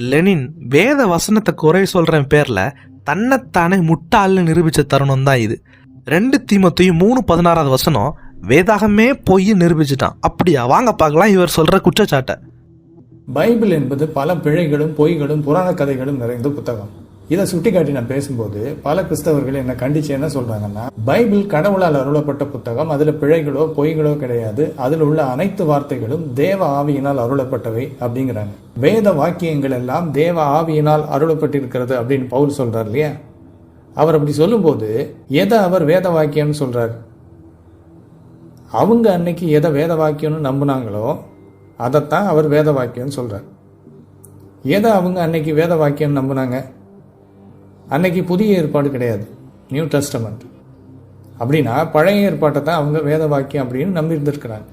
Lenin வேத வசனத்தை குறை சொல்கிறேன் பேரில் தன்னைத்தானே முட்டாள்னு நிரூபிச்ச தருணம் தான் இது. ரெண்டு தீமத்தையும் மூணு பதினாறாவது வசனம் வேதாகமே போய் நிரூபிச்சிட்டான். அப்படியா? வாங்க பார்க்கலாம் இவர் சொல்கிற குற்றச்சாட்டை. பைபிள் என்பது பல பிழைகளும் பொய்களும் புராண கதைகளும் நிறைந்த புத்தகம். இதை சுட்டிக்காட்டி நான் பேசும்போது பல கிறிஸ்தவர்கள் என்ன கண்டிச்சு என்ன சொல்றாங்கன்னா பைபிள் கடவுளால் அருளப்பட்ட புத்தகம் அதுல பிழைகளோ பொய்களோ கிடையாது. அதில் உள்ள அனைத்து வார்த்தைகளும் தேவ ஆவியினால் அருளப்பட்டவை அப்படிங்கிறாங்க. வேத வாக்கியங்கள் எல்லாம் தேவ ஆவியினால் அருளப்பட்டிருக்கிறது அப்படின்னு பவுல் சொல்றார் இல்லையா? அவர் அப்படி சொல்லும்போது எதை அவர் வேத வாக்கியம்னு சொல்றார்? அவங்க அன்னைக்கு எதை வேத வாக்கியம்னு நம்பினாங்களோ அதைத்தான் அவர் வேத வாக்கியம்னு சொல்றார். எதை அவங்க அன்னைக்கு வேத வாக்கியம் நம்பினாங்க? அன்னைக்கு புதிய ஏற்பாடு கிடையாது. நியூ டெஸ்டமெண்ட் அப்படின்னா பழைய ஏற்பாட்டை தான் அவங்க வேத வாக்கியம் அப்படின்னு நம்பி இருந்திருக்கிறாங்க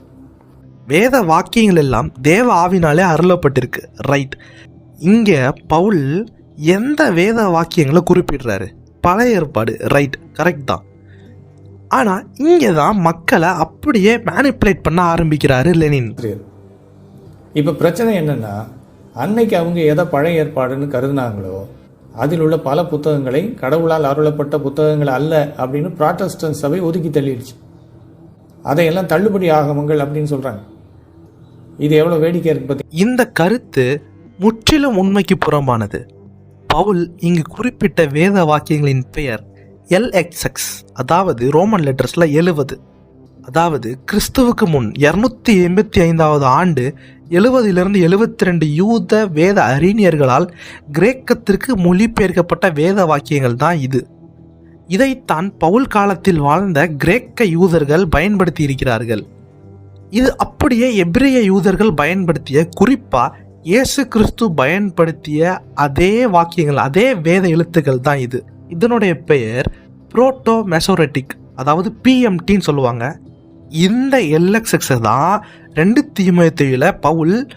வேத வாக்கியங்கள் எல்லாம் தேவ ஆவினாலே அருளப்பட்டிருக்கு. ரைட் இங்க பவுல் எந்த வேத வாக்கியங்களை குறிப்பிடுறாரு? பழைய ஏற்பாடு. ரைட் கரெக்ட் தான். ஆனா இங்கே தான் மக்களை அப்படியே மேனிப்புலேட் பண்ண ஆரம்பிக்கிறாரு லெனின். இப்போ பிரச்சனை என்னன்னா அன்னைக்கு அவங்க எதை பழைய ஏற்பாடுன்னு கருதுனாங்களோ அதில் உள்ள பல புத்தகங்களை கடவுளால் அருளப்பட்ட புத்தகங்கள் அல்ல அப்படின்னு ப்ராட்டஸ்டன்ட் சபை ஒதுக்கி தள்ளிடுச்சு. அதையெல்லாம் தள்ளுபடி ஆகமங்கள் அப்படின்னு சொல்றாங்க. இது எவ்வளவு வேடிக்கை இருக்கு இந்த கருத்து முற்றிலும் உண்மைக்கு புறம்பானது. பவுல் இங்கு குறிப்பிட்ட வேத வாக்கியங்களின் பெயர் எல்எக்ஸ்எக்ஸ் அதாவது ரோமன் லெட்டர்ஸ்ல எழுவது. அதாவது கிறிஸ்துவுக்கு முன் இரநூத்தி எண்பத்தி ஐந்தாவது ஆண்டு எழுவதிலிருந்து எழுபத்தி ரெண்டு யூத வேத அறிஞர்களால் கிரேக்கத்திற்கு மொழிபெயர்க்கப்பட்ட வேத வாக்கியங்கள் தான் இது. இதைத்தான் பவுல் காலத்தில் வாழ்ந்த கிரேக்க யூதர்கள் பயன்படுத்தி இருக்கிறார்கள் இது அப்படியே எப்ரிய யூதர்கள் பயன்படுத்திய குறிப்பாக இயேசு கிறிஸ்து பயன்படுத்திய அதே வாக்கியங்கள் அதே வேத எழுத்துக்கள் தான் இது. இதனுடைய பெயர் புரோட்டோ மெசோரெட்டிக் அதாவது பிஎம்டின்னு சொல்லுவாங்க. இந்த எல்எக்ஸ்எக்ஸை தான் ரெண்டு தீமயத்தையில பவுல்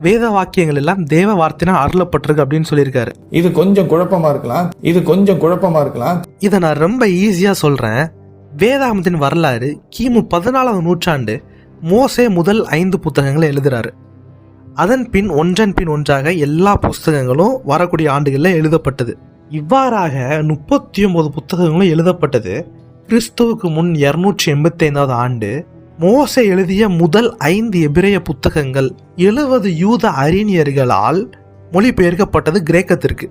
வேத வாக்கியங்கள் எல்லாம் தேவ வார்த்தைனா அருளப்பட்டிருக்கு அப்படின்னு சொல்லியிருக்காரு. இது கொஞ்சம் குழப்பமா இருக்கலாம். இது கொஞ்சம் குழப்பமா இருக்கலாம். இதை நான் ரொம்ப ஈஸியாக சொல்கிறேன் வேதாகமத்தின் வரலாறு கிமு பதினாலாவது நூற்றாண்டு மோசே முதல் ஐந்து புத்தகங்களை எழுதுறாரு. அதன் பின் ஒன்றன் பின் ஒன்றாக எல்லா புஸ்தகங்களும் வரக்கூடிய ஆண்டுகளில் எழுதப்பட்டது. இவ்வாறாக முப்பத்தி ஒன்பது புத்தகங்களும் எழுதப்பட்டது. கிறிஸ்துவுக்கு முன் இருநூற்றி எண்பத்தி ஐந்தாவது ஆண்டு மோச எழுதிய முதல் ஐந்து எபிரேய புத்தகங்கள் எழுபது யூத அறிஞர்களால் மொழிபெயர்க்கப்பட்டது கிரேக்கத்திற்கு.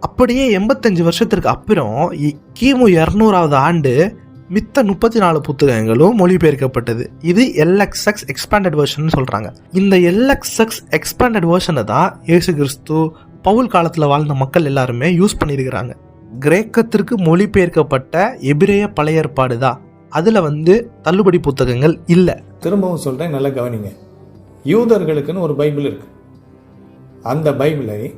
அப்படியே எண்பத்தஞ்சு வருஷத்திற்கு அப்புறம் இ- கிமு இரநூறாவது ஆண்டு மித்த முப்பத்தி நாலு புத்தகங்களும் மொழிபெயர்க்கப்பட்டது. இது எல்எக்ஸ்எக்ஸ் எக்ஸ்பேண்டட் வேர்ஷன் சொல்றாங்க. இந்த எல்எக்ஸ்எக்ஸ் எக்ஸ்பேண்டட் வேர்ஷனை தான் இயேசு கிறிஸ்து பவுல் காலத்தில் வாழ்ந்த மக்கள் எல்லாருமே யூஸ் பண்ணியிருக்கிறாங்க. கிரேக்கத்திற்கு மொழிபெயர்க்கப்பட்ட எபிரேய பழைய ஏற்பாடு தான். அதில் வந்து தள்ளுபடி புத்தகங்கள் இல்லை. திரும்பவும் சொல்கிறேன் நல்லா கவனிங்க. யூதர்களுக்குன்னு ஒரு பைபிள் இருக்கு. அந்த பைபிளை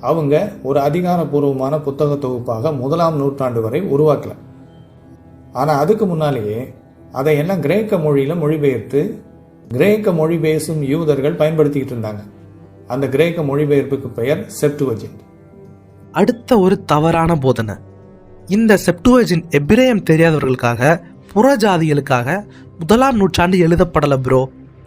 அவங்க ஒரு அதிகாரப்பூர்வமான புத்தக தொகுப்பாக முதலாம் நூற்றாண்டு வரை உருவாக்கல. ஆனால் அதுக்கு முன்னாலேயே அதையெல்லாம் கிரேக்க மொழியில் மொழிபெயர்த்து கிரேக்க மொழி பேசும் யூதர்கள் பயன்படுத்திக்கிட்டு இருந்தாங்க. அந்த கிரேக்க மொழிபெயர்ப்புக்கு பெயர் செப்டுவஜென்ட் அடுத்த ஒரு தவறான போதனை. இந்த செப்டுவஜின் எபிரேயம் தெரியாதவர்களுக்காக புறஜாதிகளுக்காக முதலாம் நூற்றாண்டு எழுதப்படல ப்ரோ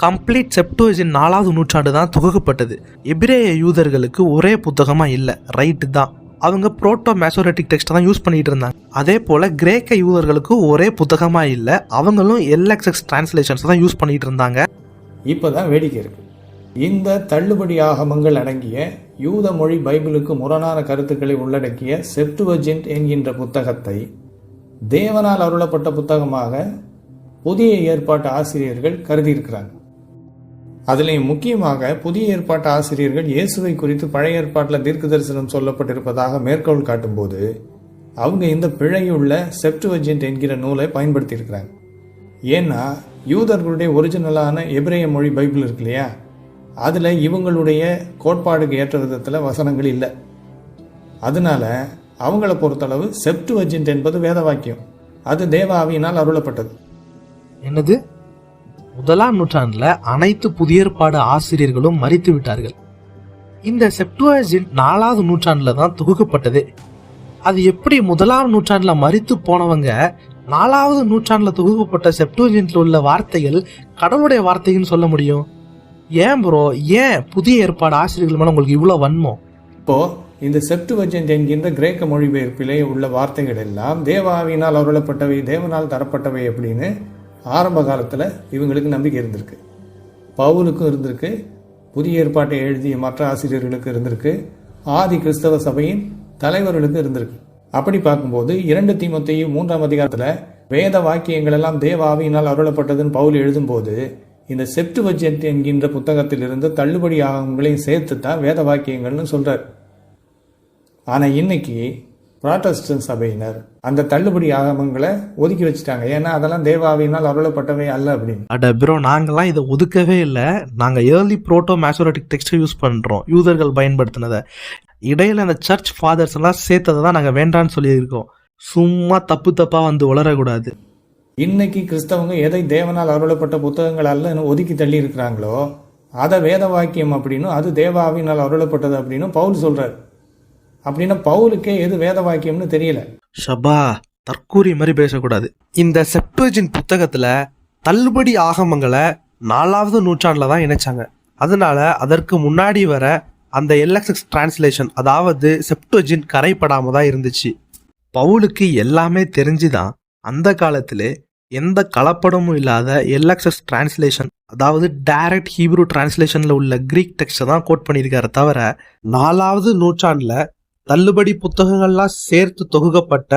கம்ப்ளீட் செப்டுவஜின் நாலாவது நூற்றாண்டு தான் தொகுக்கப்பட்டது. எபிரேய யூதர்களுக்கு ஒரே புத்தகமா இல்லை ரைட்டு தான். அவங்க புரோட்டோ மேசோரட்டிக் டெக்ஸ்ட் தான் யூஸ் பண்ணிட்டு இருந்தாங்க. அதே போல கிரேக்க யூதர்களுக்கு ஒரே புத்தகமா இல்லை அவங்களும் எல்எக்ஸ்எக்ஸ் டிரான்ஸ்லேஷன்ஸ் தான் யூஸ் பண்ணிட்டு இருந்தாங்க. இப்போதான் வேடிக்கை இருக்கு. இந்த தள்ளுபடி ஆகமங்கள் அடங்கிய யூத மொழி பைபிளுக்கு முரணான கருத்துக்களை உள்ளடக்கிய செப்டுவஜென்ட் என்கின்ற புத்தகத்தை தேவனால் அருளப்பட்ட புத்தகமாக புதிய ஏற்பாட்டு ஆசிரியர்கள் கருதியிருக்கிறாங்க. அதிலே முக்கியமாக புதிய ஏற்பாட்டு ஆசிரியர்கள் இயேசுவை குறித்து பழைய ஏற்பாட்டில் தீர்க்க தரிசனம் சொல்லப்பட்டிருப்பதாக மேற்கோள் காட்டும்போது அவங்க இந்த பிழையுள்ள செப்டுவஜென்ட் என்கிற நூலை பயன்படுத்தியிருக்கிறாங்க. ஏன்னா யூதர்களுடைய ஒரிஜினலான எபிரேய மொழி பைபிள் இருக்கு இல்லையா? அதில் இவங்களுடைய கோட்பாடுக்கு ஏற்ற விதத்தில் வசனங்கள் இல்லை. அதனால அவங்கள பொறுத்தளவு செப்டுவஜென்ட் என்பது வேத வாக்கியம். அது தேவாவியினால் அருளப்பட்டது. என்னது? முதலாம் நூற்றாண்டில் அனைத்து புதிய ஏற்பாடு ஆசிரியர்களும் மறித்து விட்டார்கள். இந்த செப்டுவாஜின் நாலாவது நூற்றாண்டில் தான் தொகுக்கப்பட்டதே. அது எப்படி முதலாம் நூற்றாண்டில் மறித்து போனவங்க நாலாவது நூற்றாண்டில் தொகுக்கப்பட்ட செப்டுவஜின்ல உள்ள வார்த்தைகள் கடவுளுடைய வார்த்தைன்னு சொல்ல முடியும்? ஏன் ப்ரோ ஏன் புதிய ஏற்பாடு ஆசிரியர்கள் மேலே உங்களுக்கு இவ்வளோ வன்மம்? இப்போ இந்த செப்டுவஜென்ட் என்கின்ற கிரேக்க மொழிபெயர்ப்பிலே உள்ள வார்த்தைகள் எல்லாம் தேவாவினால் அருளப்பட்டவை தேவனால் தரப்பட்டவை அப்படின்னு ஆரம்ப காலத்தில் இவங்களுக்கு நம்பிக்கை இருந்திருக்கு. பவுலுக்கும் இருந்திருக்கு புதிய ஏற்பாட்டை எழுதிய மற்ற ஆசிரியர்களுக்கு இருந்திருக்கு ஆதி கிறிஸ்தவ சபையின் தலைவர்களுக்கு இருந்திருக்கு. அப்படி பார்க்கும்போது இரண்டு தீமத்தையும் மூன்றாம் அதிகாரத்தில் வேத வாக்கியங்கள் எல்லாம் தேவ அருளப்பட்டதுன்னு பவுல் எழுதும்போது இந்த செப்டுவஜென்ட் என்கின்ற புத்தகத்திலிருந்து தள்ளுபடி ஆகவங்களையும் சேர்த்து தான் வேத வாக்கியங்கள்னு சொல்கிறார் ஆனால் இன்னைக்கு புராட்டஸ்டன் சபையினர் அந்த தள்ளுபடி ஆகமங்களை ஒதுக்கி வச்சுட்டாங்க. ஏன்னா அதெல்லாம் தேவாவினால் அருளப்பட்டவை அல்ல அப்படின்னு. அட ப்ரோ நாங்களாம் இதை ஒதுக்கவே இல்லை. நாங்கள் early proto Masoretic text use பண்ணுறோம் யூதர்கள் பயன்படுத்தினதை. இடையில அந்த சர்ச் ஃபாதர்ஸ் எல்லாம் சேர்த்ததை தான் நாங்கள் வேண்டாம்னு சொல்லியிருக்கோம். சும்மா தப்பு தப்பாக வந்து உளரக்கூடாது இன்னைக்கு கிறிஸ்தவங்க எதை தேவனால் அருளப்பட்ட புத்தகங்கள் ஒதுக்கி தள்ளி இருக்கிறாங்களோ அதை வேத வாக்கியம் அப்படின்னும் அது தேவாவினால் அருளப்பட்டது அப்படின்னு பவுல் சொல்றார். அப்படின்னா பவுலுக்கே எது வேத வாக்கியம்னு தெரியல. ஷபா தற்கூரி மாதிரி பேசக்கூடாது. இந்த செப்டோஜின் புத்தகத்துல தள்ளுபடி ஆகமங்களை நாலாவது நூற்றாண்டுல தான் இணைச்சாங்க. அதனால அதற்கு முன்னாடி வர அந்த எல்எக்ஸ்எக்ஸ் டிரான்ஸ்லேஷன் அதாவது செப்டோஜின் கரைப்படாம தான் இருந்துச்சு. பவுலுக்கு எல்லாமே தெரிஞ்சுதான் அந்த காலத்திலே எந்த கலப்படமும் இல்லாத எல்எக்ஸ்எஸ் டிரான்ஸ்லேஷன் அதாவது டைரக்ட் ஹீப்ரூ டிரான்ஸ்லேஷனில் உள்ள கிரீக் டெக்ஸ்ட்டை தான் கோட் பண்ணியிருக்காரு தவிர நாலாவது நூற்றாண்டில் தள்ளுபடி புத்தகங்கள்லாம் சேர்த்து தொகுக்கப்பட்ட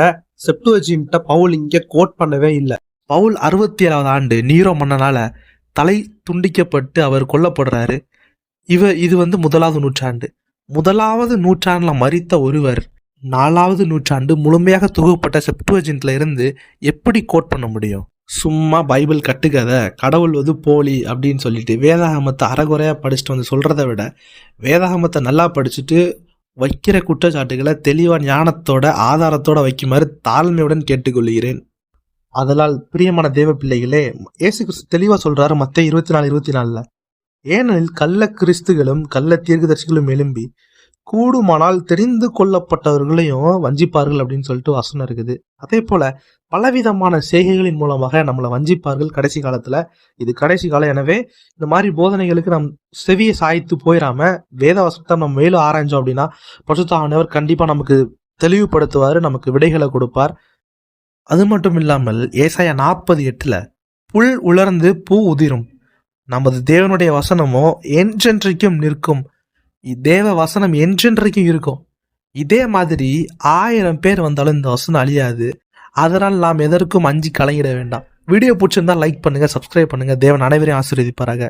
செப்டுவஜின்ட்ட பவுல் இங்கே கோட் பண்ணவே இல்லை. பவுல் அறுபத்தி ஏழாவது ஆண்டு நீரோ மன்னனால் தலை துண்டிக்கப்பட்டு அவர் கொல்லப்படுறாரு. இவ இது வந்து முதலாவது நூற்றாண்டு. முதலாவது நூற்றாண்டில் மறித்த ஒருவர் நாலாவது நூற்றாண்டு முழுமையாக தொகுக்கப்பட்ட செப்டுவஜின்ட்ல இருந்து எப்படி கோட் பண்ண முடியும்? சும்மா பைபிள் கட்டுக்கதை கடவுள் வந்து போலி அப்படின்னு சொல்லிட்டு வேதாகமத்தை அறகுறையாக படிச்சுட்டு வந்து சொல்கிறத விட வேதாகமத்தை நல்லா படிச்சுட்டு வைக்கிற குற்றச்சாட்டுகளை தெளிவாக ஞானத்தோட ஆதாரத்தோட வைக்குமாறு தாழ்மையுடன் கேட்டுக்கொள்கிறேன். அதனால் பிரியமான தேவ பிள்ளைகளே இயேசு கிறிஸ்து தெளிவாக சொல்கிறாரு மற்ற இருபத்தி நாலு இருபத்தி நாலில். ஏனெனில் கள்ள கிறிஸ்துகளும் கள்ள தீர்க்கதர்சிகளும் எழும்பி கூடுமானால் தெரிந்து கொள்ளப்பட்டவர்களையும் வஞ்சிப்பார்கள் அப்படின்னு சொல்லிட்டு வசனம் இருக்குது. அதே போல பலவிதமான செய்கைகளின் மூலமாக நம்மளை வஞ்சிப்பார்கள் கடைசி காலத்துல. இது கடைசி காலம். எனவே இந்த மாதிரி போதனைகளுக்கு நம் செவியை சாய்த்து போயிடாம வேத வசனத்தை நம்ம மேலும் ஆராய்ஞ்சோம் அப்படின்னா பசுத்தானவர் கண்டிப்பா நமக்கு தெளிவுபடுத்துவார் நமக்கு விடைகளை கொடுப்பார். அது மட்டும் இல்லாமல் ஏசாயா நாற்பது எட்டுல புல் உலர்ந்து பூ உதிரும். நமது தேவனுடைய வசனமோ என்றென்றைக்கும் நிற்கும். தேவ வசனம் என்றென்றைக்கும் இருக்கும். இதே மாதிரி ஆயிரம் பேர் வந்தாலும் இந்த வசனம் அழியாது. அதனால் நாம் எதற்கும் அஞ்சு கலங்கிட வேண்டாம். வீடியோ பிடிச்சிருந்தா லைக் பண்ணுங்கள் சப்ஸ்கிரைப் பண்ணுங்கள் தேவன் அனைவரையும் ஆசீர்வதிப்பாராக.